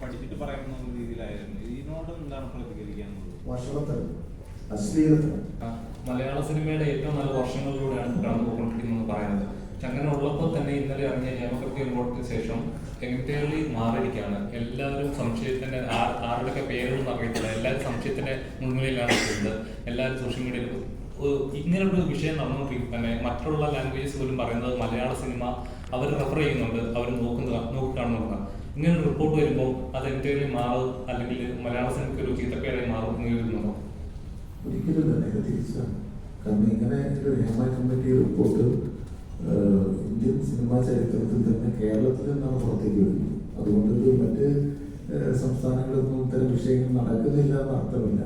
പഠിച്ചിട്ട് പറയുന്ന രീതിയിലായിരുന്നു. ഇതിനോട് എന്താണ് പ്രതികരിക്കാനുള്ളത്? മലയാള സിനിമയുടെ ഏറ്റവും നല്ല വർഷങ്ങളിലൂടെയാണ് കടന്നുപോയിക്കൊണ്ടിരിക്കുന്നത് പറയുന്നത്. അങ്ങനെ ഉള്ളപ്പോൾ തന്നെ ഇന്നലെ ഇറങ്ങിയ നിയമകൃത്യ റിപ്പോർട്ടിന് ശേഷം എന്റയർലി മാറിയിരിക്കുകയാണ്. എല്ലാവരും സംശയത്തിന്റെ ആരുടെയൊക്കെ പേരൊന്നും അറിയത്തില്ല. എല്ലാവരും സംശയത്തിന്റെ മുൻനിലയിലാണ് ഉള്ളത് എല്ലാവരും സോഷ്യൽ മീഡിയയിൽ ഇങ്ങനൊരു വിഷയം നടന്നുകൊണ്ടിരിക്കും. തന്നെ മറ്റുള്ള ലാംഗ്വേജസ് പോലും പറയുന്നത് മലയാള സിനിമ അവർ റെഫർ ചെയ്യുന്നുണ്ട്. അവർ നോക്കുന്ന നോക്കി കാണുന്നുണ്ട് ഇങ്ങനെ ഒരു റിപ്പോർട്ട് വരുമ്പോൾ അത് എന്തെങ്കിലും മാറും അല്ലെങ്കിൽ മലയാള സിനിമയ്ക്ക് ഒരു ചീത്തപ്പേരായി മാറും എന്ന് കരുതുന്നുണ്ടോ? ഒരിക്കലും കാരണം ഇങ്ങനെ ഒരു Hema committee report Indian cinema ചരിത്രത്തിൽ തന്നെ കേരളത്തിൽ നിന്നാണ് പുറത്തേക്ക് വരുന്നത്. അതുകൊണ്ട് മറ്റ് സംസ്ഥാനങ്ങളിലൊന്നും ഇത്തരം വിഷയങ്ങൾ നടക്കുന്നില്ല എന്ന് അർത്ഥമില്ല.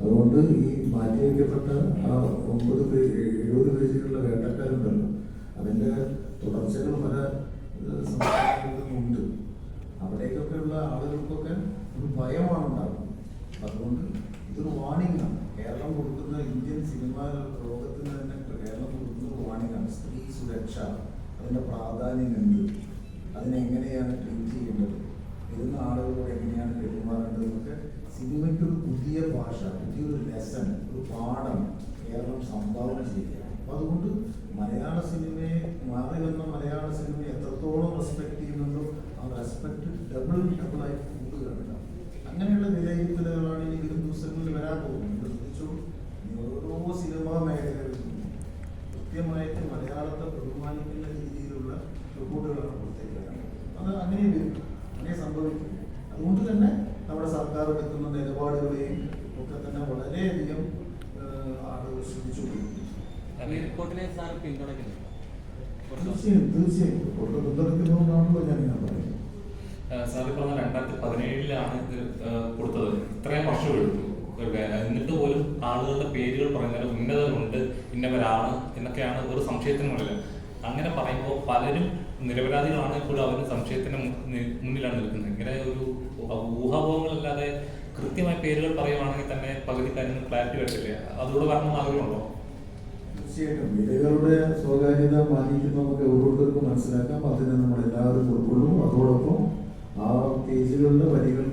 അതുകൊണ്ട് ഈ മാറ്റിവെക്കപ്പെട്ട ആ ഒമ്പത് പേജ് എഴുപത് പേജുകളുടെ വേട്ടക്കാരുണ്ടല്ലോ അതിന്റെ തുടർച്ചകൾ പല സംസ്ഥാനങ്ങളിലും ഉണ്ട്. ആളുകൾക്കൊക്കെ ഒരു ഭയമാണ് ഉണ്ടാകുന്നത് അതുകൊണ്ട് ഇതൊരു വാണിംഗ് ആണ്. കേരളം കൊടുക്കുന്ന ഇന്ത്യൻ സിനിമ ലോകത്തിന് തന്നെ കേരളം കൊടുക്കുന്ന ഒരു വാണിംഗ് ആണ്. സ്ത്രീ സുരക്ഷ അതിന്റെ പ്രാധാന്യം എന്ത് അതിനെങ്ങനെയാണ് ട്രീറ്റ് ചെയ്യേണ്ടത്? വരുന്ന ആളുകളോട് എങ്ങനെയാണ് പെരുമാറേണ്ടതെന്നൊക്കെ സിനിമയ്ക്കൊരു പുതിയ ഭാഷ പുതിയൊരു ലെസൺ ഒരു പാഠം കേരളം സംഭാവന ചെയ്യുകയാണ്. അപ്പം അതുകൊണ്ട് മലയാള സിനിമയെ മാറി വന്ന മലയാള സിനിമയെ എത്രത്തോളം റെസ്പെക്ട് ചെയ്യുന്നുണ്ടോ ആ റെസ്പെക്ട് ഡബിൾ ഡബിളായി അങ്ങനെ വരും അങ്ങനെ സംഭവിക്കും. അതുകൊണ്ട് തന്നെ നമ്മുടെ സർക്കാർ എടുക്കുന്ന നിലപാടുകളെയും ഒക്കെ തന്നെ വളരെയധികം ആളുകൾ ശ്രദ്ധിച്ചുകൊണ്ടിരിക്കും തീർച്ചയായും തീർച്ചയായും. റിപ്പോർട്ട് പിന്തുണയ്ക്കുന്നതുകൊണ്ടാണല്ലോ ഞാൻ ഇങ്ങനെ പറയുന്നത്. സാറി പറഞ്ഞ രണ്ടായിരത്തി പതിനേഴിലാണ് ഇത് ആ, കൊടുത്തത്. ഇത്രയും വർഷം എടുത്തു. എന്നിട്ട് പോലും ആളുകളുടെ പേരുകൾ പറയുന്നത് ഉന്നതരുണ്ട് ഇന്നവരാണ് എന്നൊക്കെയാണ് ഒരു സംശയത്തിന് മുന്നിൽ അങ്ങനെ പറയുമ്പോൾ പലരും നിരപരാധികളാണ് ഇപ്പോഴും അവർ സംശയത്തിന് മു- മുന്നിലാണ് നിൽക്കുന്നത്. ഇങ്ങനെ ഒരു ഊഹാപോഹങ്ങളല്ലാതെ കൃത്യമായ പേരുകൾ പറയുവാണെങ്കിൽ തന്നെ പകുതി കാര്യങ്ങൾ ക്ലാരിറ്റി വരത്തില്ല. അതുകൂടെ പറഞ്ഞ ആഗ്രഹമുണ്ടോ? തീർച്ചയായിട്ടും. വിലകളുടെ സ്വകാര്യത മാനിക്കുന്ന നമുക്ക് ഓരോരുത്തർക്കും മനസ്സിലാക്കാം. അതിനെ നമ്മൾ എല്ലാവരും ഉൾക്കൊള്ളും. അതോടൊപ്പം ആ പേജുകളുടെ വരികൾക്കിടയിലുള്ള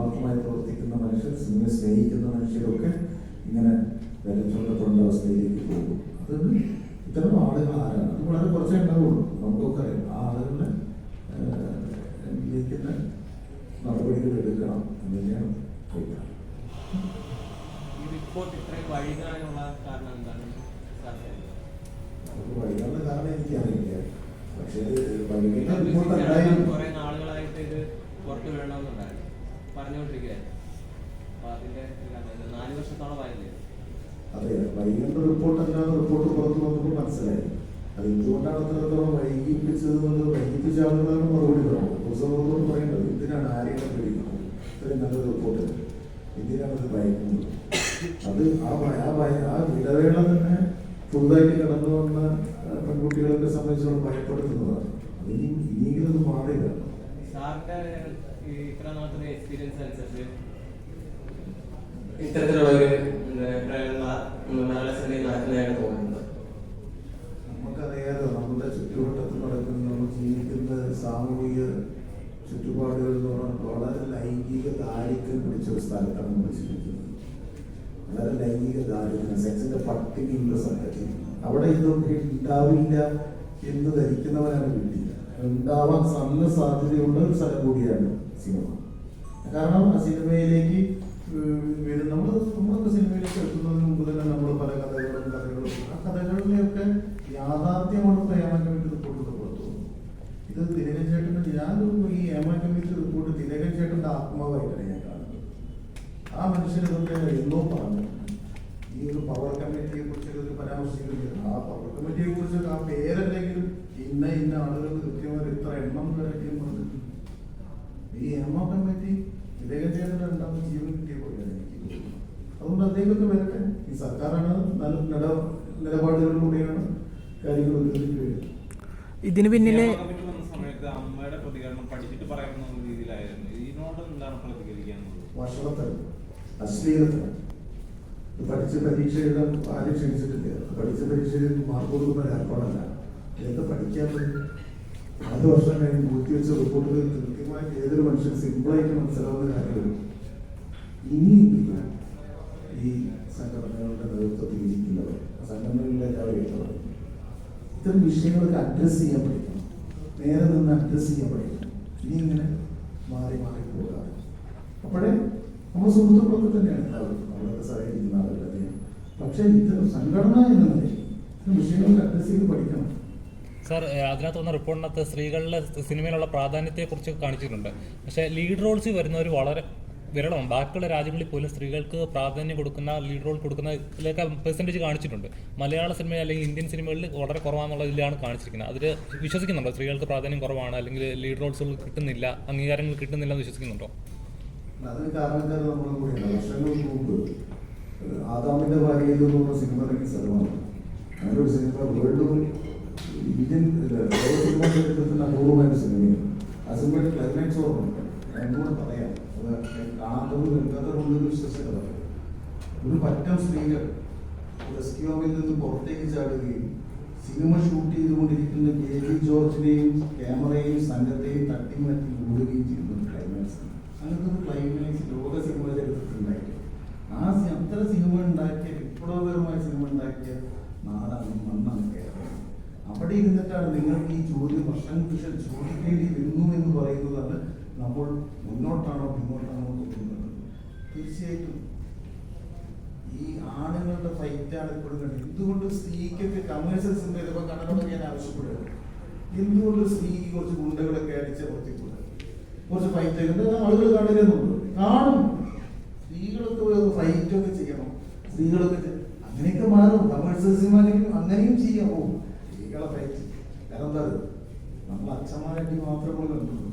ആത്മാർത്ഥമായി പ്രവർത്തിക്കുന്ന മനുഷ്യർ സിനിമയെ സ്നേഹിക്കുന്ന മനുഷ്യരൊക്കെ ഇങ്ങനെ വിലച്ചുകൊണ്ടപ്പെടേണ്ട അവസ്ഥയിലേക്ക് പോകും. അതുകൊണ്ട് ഇത്തരം ആളുകൾ ആരാണ്? അത് വളരെ കുറച്ചേ ഉണ്ടാവുള്ളൂ. നമുക്കൊക്കെ അറിയാം. ആ ആളുകളുടെ ഏഹ്, ലഭിക്കുന്ന നടപടികൾ എടുക്കണം എന്ന് തന്നെയാണ് അഭിപ്രായം വൈകാനുള്ള കാരണം എന്താണ്? സാർ നമുക്ക് വൈകാനുള്ള കാരണം എനിക്കറിയില്ല. പക്ഷേ വൈകുന്ന റിപ്പോർട്ട് കുറെ നാളുകളായിട്ട് ഇത് പുറത്തു വിടണമെന്നുണ്ടായിരുന്നു പറഞ്ഞുകൊണ്ടിരിക്കുകയായിരുന്നു. അപ്പൊ അതിന്റെ ഇതാണ്. നാല് വർഷത്തോളമായില്ലേ? അതെ വൈകേണ്ട റിപ്പോർട്ട് അല്ലാതെ റിപ്പോർട്ട് പുറത്തു വന്നപ്പോൾ മനസ്സിലായി. അത് എന്തുകൊണ്ടാണ് അത്രത്തോളം വൈകിപ്പിച്ചത് എന്നുള്ളത് വൈകിപ്പിച്ച ആളുകളാണ് മറുപടി പറയുന്നത് പുസ്തകങ്ങളോട് പറയേണ്ടത് എന്തിനാണ് ആരെയാണ് പേടിക്കുന്നത് ഇത്രയും നല്ലൊരു റിപ്പോർട്ട് എന്തിനാണ് അത് ഭയക്കുന്നത് അത് ആ ഭയ- ആ ഭയ ആ ഇടവേള തന്നെ പുതുതായിട്ട് കടന്നു വന്ന ആ, പെൺകുട്ടികളെ സംബന്ധിച്ചോളം ഭയപ്പെടുത്തുന്നതാണ്. അതിനി ഇനിയെങ്കിലും അത് മാറിയതാണ് സാറിന്റെ ഇത്തരത്തിലുള്ള ഒരു നമുക്കറിയാലോ നമ്മുടെ ചുറ്റുവട്ടത്ത് നടക്കുന്ന നമ്മൾ ജീവിക്കുന്ന സാമൂഹിക ചുറ്റുപാടുകൾ എന്ന് പറഞ്ഞാൽ വളരെ ലൈംഗിക ദാരിദ്ര്യം പിടിച്ച ഒരു സ്ഥലത്താണ് നമ്മൾ ജീവിക്കുന്നത്. വളരെ ലൈംഗിക ദാരിദ്ര്യം സെക്സിന്റെ പട്ടിക ഉള്ള സംഗതി അവിടെ ഇതൊക്കെ ഉണ്ടാവില്ല എന്ന് ധരിക്കുന്നവരാണ് കിട്ടില്ല ഉണ്ടാവാൻ സന്ന സാധ്യതയുള്ള ഒരു സ്ഥലം കൂടിയാണ് സിനിമ. കാരണം ആ സിനിമയിലേക്ക് നമ്മൾ നമ്മളൊക്കെ സിനിമയിലേക്ക് എത്തുന്നതിന് മുമ്പ് തന്നെ നമ്മൾ പല കഥകളും കഥകളും ആ കഥകളിലെയൊക്കെ യാഥാർത്ഥ്യമാണ് പ്രേമ കമ്മിറ്റി റിപ്പോർട്ട് പുറത്തു ഇത് തിലകൻ ചേട്ടന്റെ ഞാൻ ഈ ഏമ കമ്മിറ്റി റിപ്പോർട്ട് തിലകൻ ചേട്ടന്റെ ആത്മാവായിട്ടാണ് ഞാൻ കാണുന്നത്. ആ മനുഷ്യനെ ഇതൊക്കെ എന്നോ പറഞ്ഞു. ഈ ഒരു പവർ കമ്മിറ്റിയെ കുറിച്ചൊക്കെ പരാമർശിക്കുന്നത് ആ പവർ കമ്മിറ്റിയെ കുറിച്ചൊക്കെ ആ പേരല്ലെങ്കിലും അതുകൊണ്ട് അതിലേക്കൊക്കെ വരട്ടെ ഈ സർക്കാരാണ് നല്ല നില നിലപാടുകളിലൂടെയാണ് കാര്യങ്ങൾ വരുന്നത് ഇതിന് പിന്നിലെ അമ്മയുടെ പ്രതികരണം പഠിച്ചിട്ട് പറയുന്ന രീതിയിലായിരുന്നു. ഇതിനോട് എന്താണ് പ്രതികരിക്കാനുള്ളത്? വഷളത്തരം അശ്ലീലത്തരം പഠിച്ച് പരീക്ഷ എഴുതാൻ ആരും ക്ഷണിച്ചിട്ടില്ല. പഠിച്ച പരീക്ഷ എഴുതി മാർക്ക് കൊടുക്കുന്ന ഏർപ്പാടല്ല പഠിക്കാൻ പറ്റും നാല് വർഷം കഴിഞ്ഞ് പൂർത്തിവെച്ച റിപ്പോർട്ടുകൾ കൃത്യമായിട്ട് ഏതൊരു മനുഷ്യൻ സിമ്പിളായിട്ട് മനസ്സിലാവുന്ന കാര്യങ്ങളും ഇനിയെങ്കിലും ഇത്തരം വിഷയങ്ങളൊക്കെ അഡ്രസ് ചെയ്യാൻ പഠിക്കണം നേരെ നിന്ന് അഡ്രസ്സ് ചെയ്യാൻ പഠിക്കണം ഇനി ഇങ്ങനെ മാറി മാറി പോകാറ് അപ്പോഴേ നമ്മുടെ സുഹൃത്തുക്കളൊക്കെ തന്നെയാണ് എല്ലാവരും നമ്മളൊക്കെ സഹകരിക്കുന്ന തന്നെയാണ്. പക്ഷേ ഇത്തരം സംഘടന എന്ന നിലയിൽ ഇത്തരം വിഷയങ്ങളൊക്കെ അഡ്രസ് ചെയ്ത് പഠിക്കണം. സാർ അതിനകത്ത് വന്ന റിപ്പോർട്ടിനകത്ത് സ്ത്രീകളുടെ സിനിമയിലുള്ള പ്രാധാന്യത്തെക്കുറിച്ച് കാണിച്ചിട്ടുണ്ട്. പക്ഷേ ലീഡ് റോൾസ് വരുന്നവർ വളരെ വിരളമാണ് ബാക്കിയുള്ള രാജ്യങ്ങളിൽ പോലും സ്ത്രീകൾക്ക് പ്രാധാന്യം കൊടുക്കുന്ന ലീഡ് റോൾ കൊടുക്കുന്നതിലൊക്കെ പെർസെന്റേജ് കാണിച്ചിട്ടുണ്ട്. മലയാള സിനിമ അല്ലെങ്കിൽ ഇന്ത്യൻ സിനിമകളിൽ വളരെ കുറവാണെന്നുള്ള ഇതിലാണ് കാണിച്ചിരിക്കുന്നത്. അതിൽ വിശ്വസിക്കുന്നുണ്ടോ? സ്ത്രീകൾക്ക് പ്രാധാന്യം കുറവാണ് അല്ലെങ്കിൽ ലീഡ് റോൾസ് കിട്ടുന്നില്ല അംഗീകാരങ്ങൾ കിട്ടുന്നില്ല എന്ന് വിശ്വസിക്കുന്നുണ്ടോ? ആദാമിന്റെ ഭാര്യയിൽ സിനിമ ഇന്ത്യൻ സിനിമ സിനിമയാണ്. ആ സിനിമയുടെ ക്ലൈമാക്സ് ഓർമ്മ ഞാൻ പറയാം. അത് കാണാത്തത് നിൽക്കാത്തതുകൊണ്ട് വിശ്വസിച്ചത് ഒരു പറ്റം സ്ത്രീകൾ റെസ്ക്യൂ ഹോമിൽ നിന്ന് പുറത്തേക്ക് ചാടുകയും സിനിമ ഷൂട്ട് ചെയ്തുകൊണ്ടിരിക്കുന്ന കെ ജി ജോർജിനെയും ക്യാമറയും സംഘത്തെയും തട്ടി മാറ്റി ഓടുകയും ചെയ്യുന്നു ക്ലൈമാക്സ് അങ്ങനത്തെ ഒരു ക്ലൈമാക്സ് ലോക സിനിമ ചരിത്രത്തിൽ ഉണ്ടായിട്ടില്ല ആ അത്ര സിനിമ ഉണ്ടാക്കിയ വിപ്ലവകരമായ സിനിമ ഉണ്ടാക്കിയ നാടാണ് മണ്ണാണ് കേരളം. അവിടെ ഇരുന്നിട്ടാണ് നിങ്ങൾക്ക് ഈ ചോദ്യം വർഷം ശേഷം ചോദിക്കേണ്ടി വരുന്നു എന്ന് പറയുന്നതാണ് നമ്മൾ മുന്നോട്ടാണോ പിന്നോട്ടാണോ തോന്നുന്നത്? തീർച്ചയായിട്ടും ഈ ആണുങ്ങളുടെ ഫൈറ്റാണ് ഇപ്പോഴും കണ്ടത്. എന്തുകൊണ്ട് സ്ത്രീക്കൊക്കെ കമേഴ്സ്യൽ സിനിമ ഇതൊക്കെ കണ്ടപ്പോൾ ഞാൻ ആവശ്യപ്പെടുകയാണ്. എന്തുകൊണ്ട് സ്ത്രീക്ക് കുറച്ച് ഗുണ്ടകളൊക്കെ അടിച്ച പുറത്തേക്കൂടെ കുറച്ച് ഫൈറ്റ് ഉണ്ട്. ആളുകൾ കാണരുന്നുണ്ട് കാണും. സ്ത്രീകളൊക്കെ ഫൈറ്റ് ഒക്കെ ചെയ്യണം. സ്ത്രീകളൊക്കെ അങ്ങനെയൊക്കെ മാറും. കമേഴ്സ്യൽ സിനിമ അങ്ങനെയും ചെയ്യാം ഓ സ്ത്രീകളെ ഫൈറ്റ് കാരണം എന്താ? നമ്മൾ അച്ഛന്മാരെ മാത്രമേ കണ്ടുള്ളൂ.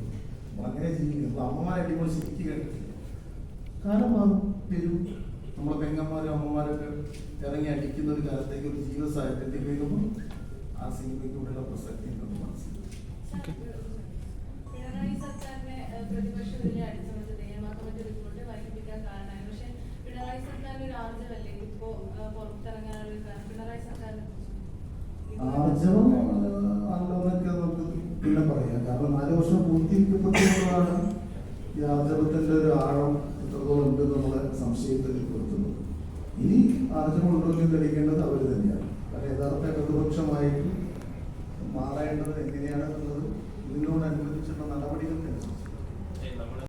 അങ്ങനെ ജീവിക്കുന്നത് അമ്മമാരെ അടിപൊളി നമ്മൾ കാരണം കാലം വരും നമ്മളെ പെങ്ങന്മാരും അമ്മമാരൊക്കെ ഇറങ്ങി അടിക്കുന്ന ഒരു കാലത്തേക്ക് ഒരു ജീവിത സാഹചര്യത്തിൽ വരുമ്പോൾ ആ സിനിമയ്ക്കൂടെയുള്ള പ്രസക്തി ഉണ്ടെന്ന് മനസ്സിലാക്കും ആർജവത്തിന്റെ ഒരു ആഴം എത്രത്തോളം ഉണ്ട് നമ്മളെ സംശയത്തിൽ കൊടുക്കുന്നു ഇനി ആർജവമുണ്ടോ എന്ന് തെളിയിക്കേണ്ടത് അവർ തന്നെയാണ്. കാരണം യഥാർത്ഥ പ്രതിപക്ഷമായിട്ട് മാറേണ്ടത് എങ്ങനെയാണ് എന്നുള്ളത് നടപടികൾ തന്നെ